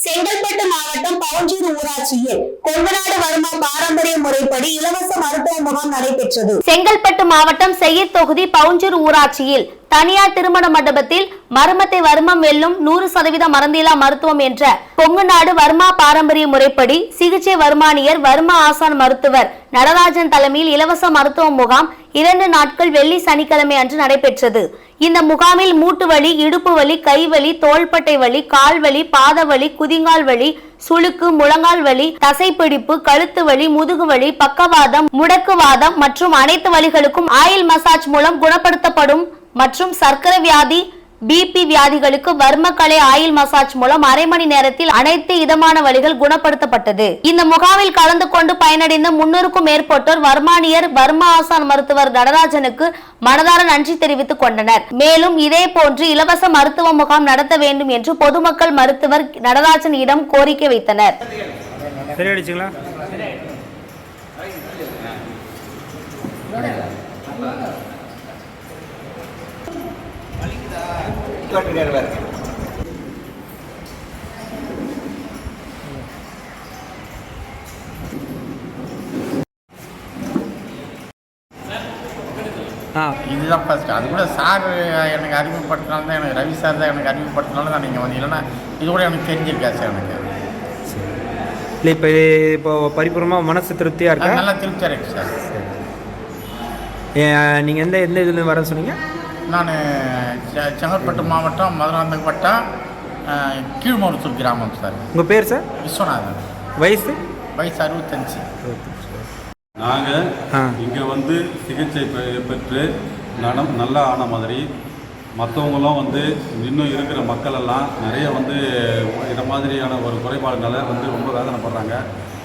செங்கல்பட்டு மாவட்டம் பவுஞ்சூர் ஊராட்சியில் கொங்கநாடு வர்மா பாரம்பரிய முறைப்படி இலவச மருத்துவ முகாம் நடைபெற்றது. செங்கல்பட்டு மாவட்டம் செய்யத் தொகுதி பவுஞ்சூர் ஊராட்சியில் தனியார் திருமண மண்டபத்தில் மர்மத்தை வர்மம் வெல்லும் நூறு சதவீத மருந்திலா மருத்துவம் என்ற பொங்குநாடு வர்மா பாரம்பரிய முறைப்படி சிகிச்சை வர்மானியர் வர்மா ஆசான் மருத்துவர் நடராஜன் தலைமையில் இலவச மருத்துவ முகாம் இரண்டு நாட்கள் வெள்ளி சனிக்கிழமை அன்று நடைபெற்றது. இந்த முகாமில் மூட்டு வலி இடுப்பு வலி கைவலி தோள்பட்டை வலி கால் வலி பாத வலி குதிங்கால் வலி சுளுக்கு முழங்கால் வலி தசைப்பிடிப்பு கழுத்து வலி முதுகு வலி பக்கவாதம் முடக்குவாதம் மற்றும் அனைத்து வலிகளுக்கும் ஆயில் மசாஜ் மூலம் குணப்படுத்தப்படும் மற்றும் சர்க்கரை வியாதி பிபி வியாதிகளுக்கு வர்மக்கலை ஆயில் மசாஜ் மூலம் அரை மணி நேரத்தில் அனைத்து இதமான வழிகள் குணப்படுத்தப்பட்டது. இந்த முகாமில் கலந்து கொண்டு பயனடைந்த முன்னூறுக்கும் மேற்பட்டோர் வர்மானியர் வர்மா ஆசான் மருத்துவர் நடராஜனுக்கு மனதார நன்றி தெரிவித்துக் கொண்டனர். மேலும் இதே போன்று இலவச மருத்துவ முகாம் நடத்த வேண்டும் என்று பொதுமக்கள் மருத்துவர் நடராஜனிடம் கோரிக்கை வைத்தனர். சரி அடிச்சுங்களா ஆ. இதுதான் ஃபஸ்ட்டு அது கூட சார் எனக்கு அறிமுகப்படுத்தினால தான் எனக்கு ரவி சார் தான் எனக்கு அறிமுகப்படுத்தினால தான் நீங்கள் வந்து இல்லைன்னா இது கூட எனக்கு தெரிஞ்சிருக்கா சார் எனக்கு? இல்லை இப்போ இப்போ பரிபூர்ணமாக மனசு திருப்தியாக இருக்கா? நல்லா திருப்தியாக இருக்கு சார். நீங்கள் எந்த எந்த இதுலேருந்து வரேன்னு சொன்னீங்க? நான் செ- செங்கல்பட்டு மாவட்டம் மதுராந்தகம் வட்டம் கீழ்மருத்தூர் கிராமம் சார். உங்கள் பேர் சார்? விஸ்வநாதன். வயசு? வயசு அறுபத்தஞ்சு. நாங்கள். இங்கே வந்து சிகிச்சை பெற்று நடம் நல்லா ஆன மாதிரி மற்றவங்களும் வந்து இன்னும் இருக்கிற மக்கள் எல்லாம் நிறைய வந்து இந்த மாதிரியான ஒரு குறைபாடுனால வந்து ரொம்ப வேதனைப்படுறாங்க.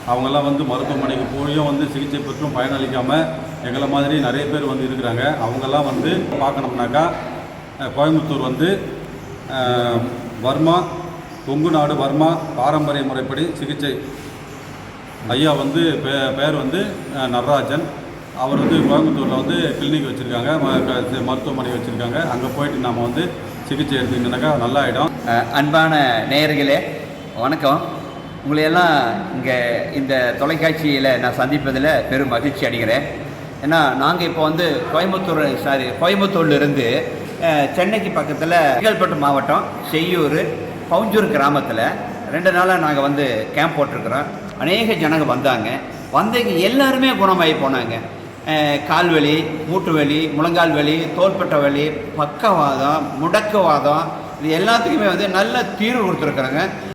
அவங்கெல்லாம் வந்து மருத்துவமனைக்கு போயும் வந்து சிகிச்சை பெற்றும் பயனளிக்காமல் எங்களை மாதிரி நிறைய பேர் வந்து இருக்கிறாங்க. அவங்கெல்லாம் வந்து பார்க்கணும்னாக்கா கோயம்புத்தூர் வந்து வர்மா கொங்கு நாடு வர்மா பாரம்பரிய முறைப்படி சிகிச்சை. ஐயா வந்து பே- பேர் வந்து நடராஜன். அவர் வந்து கோயம்புத்தூரில் வந்து கிளினிக் வச்சுருக்காங்க மருத்துவமனை வச்சுருக்காங்க. அங்கே போயிட்டு நாம் வந்து சிகிச்சை எடுத்துக்கிட்டோம்னாக்கா நல்லா ஆகிடும் அன்பான நேயர்களே வணக்கம். உங்களையெல்லாம் இங்கே இந்த தொலைக்காட்சியில் நான் சந்திப்பதில் பெரும் மகிழ்ச்சி அடைகிறேன். ஏன்னா நாங்கள் இப்போ வந்து கோயம்புத்தூர் சாரி கோயம்புத்தூர்லேருந்து சென்னைக்கு பக்கத்தில் செங்கல்பட்டு மாவட்டம் செய்யூர் பவுஞ்சூர் கிராமத்தில் ரெண்டு நாளாக நாங்கள் வந்து கேம்ப் போட்டிருக்கிறோம். அநேக ஜனங்க வந்தாங்க. வந்தவங்க எல்லாருமே குணமாகி போனாங்க. கால் வலி மூட்டு வலி முழங்கால் வலி தோள்பட்டை வலி பக்கவாதம் முடக்குவாதம் இது எல்லாத்துக்குமே வந்து நல்ல தீர்வு கொடுத்துருக்குறாங்க.